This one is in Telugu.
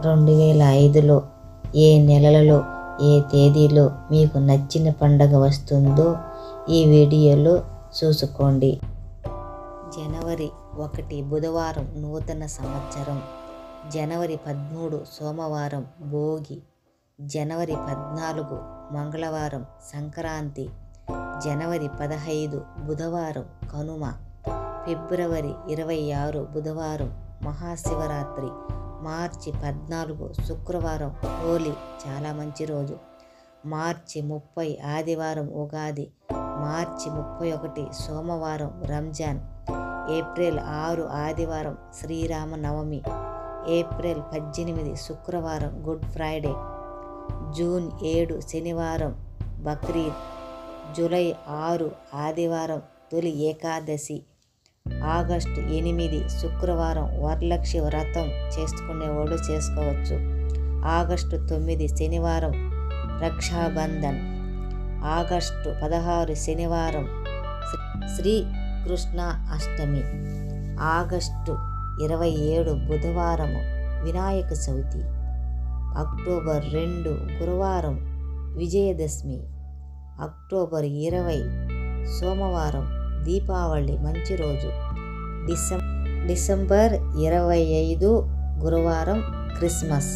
రెండు వేల ఐదులో ఏ నెలలలో ఏ తేదీలో మీకు నచ్చిన పండగ వస్తుందో ఈ వీడియోలో చూసుకోండి. జనవరి ఒకటి బుధవారం నూతన సంవత్సరం. జనవరి పదమూడు సోమవారం భోగి. జనవరి పద్నాలుగు మంగళవారం సంక్రాంతి. జనవరి పదహైదు బుధవారం కనుమ. ఫిబ్రవరి ఇరవై ఆరు బుధవారం మహాశివరాత్రి మార్చి పద్నాలుగు శుక్రవారం హోలీ చాలా మంచి రోజు. మార్చి ముప్పై ఆదివారం ఉగాది మార్చి ముప్పై ఒకటి సోమవారం రంజాన్ ఏప్రిల్ ఆరు ఆదివారం శ్రీరామ నవమి ఏప్రిల్ పద్దెనిమిది శుక్రవారం గుడ్ ఫ్రైడే జూన్ ఏడు శనివారం బక్రీద్ జూలై ఆరు ఆదివారం తొలి ఏకాదశి ఆగస్టు ఎనిమిది శుక్రవారం వరలక్ష్మి వ్రతం చేసుకునేవాడు చేసుకోవచ్చు. ఆగస్టు తొమ్మిది శనివారం రక్షాబంధన్. ఆగస్టు పదహారు శనివారం శ్రీ కృష్ణ అష్టమి. ఆగస్టు ఇరవై ఏడు బుధవారము వినాయక చవితి. అక్టోబర్ రెండు గురువారం విజయదశమి. అక్టోబర్ ఇరవై సోమవారం దీపావళి మంచి రోజు. డిసెం డిసెంబర్ ఇరవై ఐదు గురువారం క్రిస్మస్.